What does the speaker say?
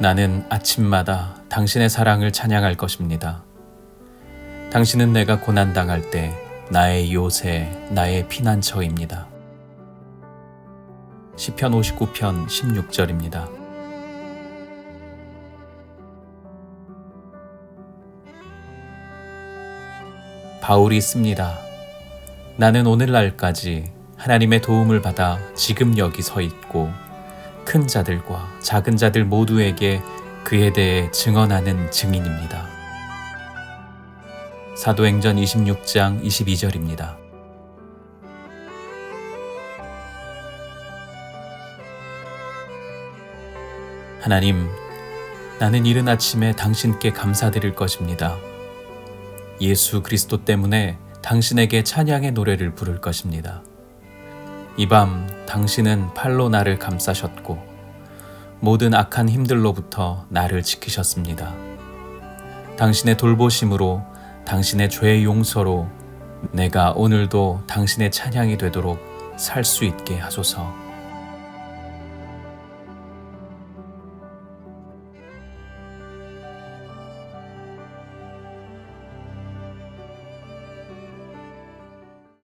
나는 아침마다 당신의 사랑을 찬양할 것입니다. 당신은 내가 고난당할 때 나의 요새, 나의 피난처입니다. 시편 59편 16절입니다. 바울이 씁니다. 나는 오늘날까지 하나님의 도움을 받아 지금 여기 서 있고 큰 자들과 작은 자들 모두에게 그에 대해 증언하는 증인입니다. 사도행전 26장 22절입니다. 하나님, 나는 이른 아침에 당신께 감사드릴 것입니다. 예수 그리스도 때문에 당신에게 찬양의 노래를 부를 것입니다. 이 밤 당신은 팔로 나를 감싸셨고 모든 악한 힘들로부터 나를 지키셨습니다. 당신의 돌보심으로 당신의 죄의 용서로 내가 오늘도 당신의 찬양이 되도록 살 수 있게 하소서.